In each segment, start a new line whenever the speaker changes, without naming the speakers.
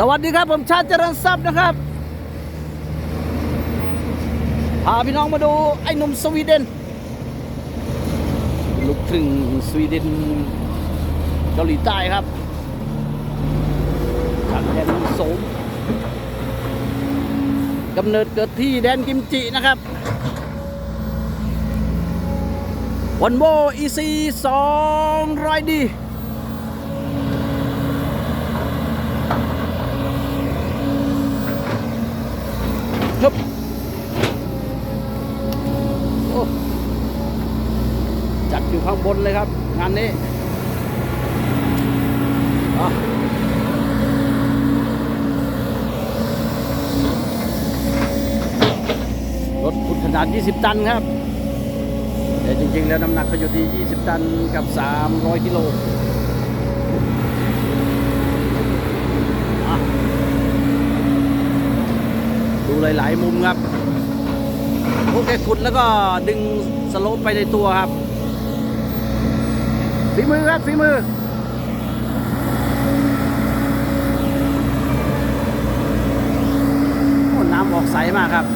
สวัสดีครับ ผมชาติเจริญทรัพย์นะครับพาพี่น้องมาดูไอ้หนุ่มสวีเดนลูกครึ่งสวีเดนเกาหลีใต้ครับจากแดนโสมกำเนิดเกิดที่แดนกิมจินะครับวันโบอีซีสองร้อยดี ฮึบจัดอยู่ข้างบนเลยครับ งานนี้รถคุณขนาด 20 ตันครับ แต่จริงๆ แล้วน้ำหนักเขาอยู่ที่ 20 ตันกับ 300 กิโลอะ ดูหลายๆมุมครับพวกแกขุดแล้วก็ดึงสโลปไปในตัวครับฝีมือครับฝีมือโอ้น้ำออกใสมากครับ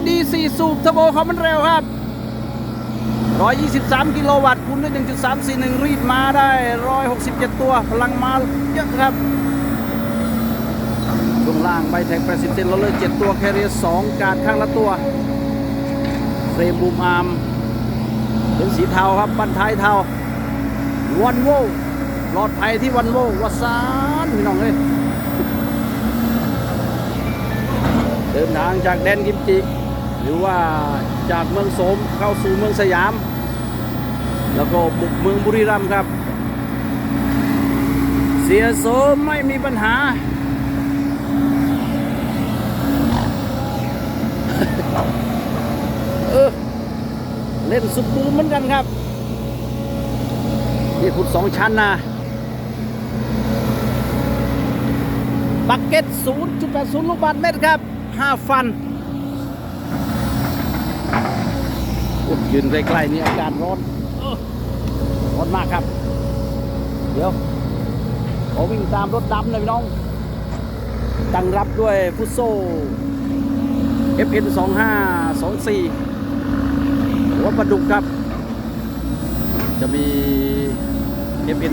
200ดี4สูบเทอร์โบคอมมันเร็วครับ 123 กิโลวัตต์คูณด้วย 1.341 รีดมาได้ 167 ตัว พลังมาเยอะครับช่วงล่างใบแท็ก80เซนโรลเลอร์7ตัว แคเรียร์2การข้างละตัวเฟรมบูมอาร์มเป็นสีเทาครับบันท้ายเทาวันโวปลอดภัยที่วันโววัสานพี่น้องเลยเดินทางจากแดนกิมจิ หรือว่าจากเมืองโสมเข้าสู่เมืองสยาม แล้วก็บุกเมืองบุรีรัมย์ครับ เสียโสมไม่มีปัญหา เออ เล่นสุดบูมเหมือนกันครับ นี่ขุดสองชั้นนะบักเก็ต 0.80 ลูกบาทเมตรครับ 5 ฟันยืนใกล้ๆนี่อากาศร้อน ร้อนมากครับ เดี๋ยวขอวิ่งตามรถดำหน่อยพี่น้อง ตั้งรับด้วยฟุตโซ่ FN 2524หัวประดุกครับ จะมี FN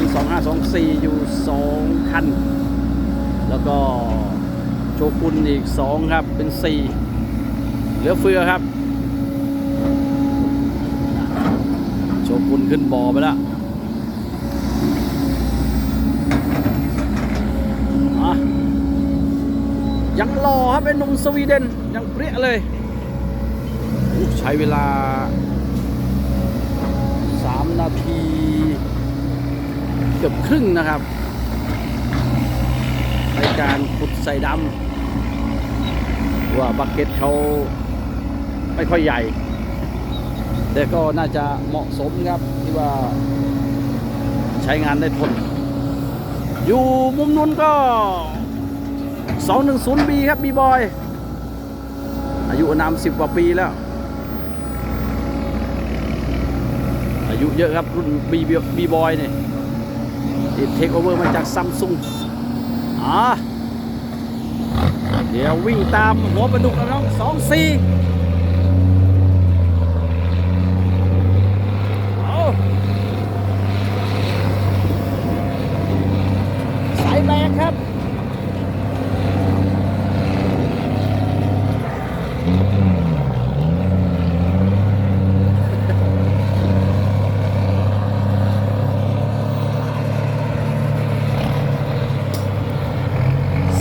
2524 อยู่ 2 คัน แล้วก็โชกุนอีก 2 ครับ เป็น 4 เหลือเฟือครับ ชกุนขึ้นบ่อไปแล้วอะยังรอครับเป็นหนุ่มสวีเดน ยังเปรี้ยเลยใช้เวลา 3 นาที เกือบครึ่งนะครับ ในการขุดใส่ดำว่าบักเก็ตเขาไม่ค่อยใหญ่ แต่ก็น่าจะเหมาะสมครับที่ว่าใช้งานได้ทน อยู่มุมนู้นก็ 210B ครับบีบอย อายุนาม10 กว่าปีแล้ว อายุเยอะครับ รุ่นบีบีบอยเนี่ยติดเทคโอเวอร์มาจากซัมซุงอ่าเดี๋ยววิ่งตามหัวปลาดุกแล้วน้องสองสี่ เอาสาย แบกครับ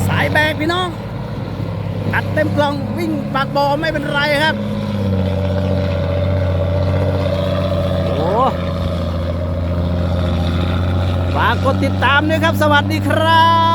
สายแบกพี่น้อง อัดเต็มกล่องวิ่งปากบอไม่เป็นไรครับ โอ้ ฝาก กดติดตามด้วยครับ สวัสดีครับ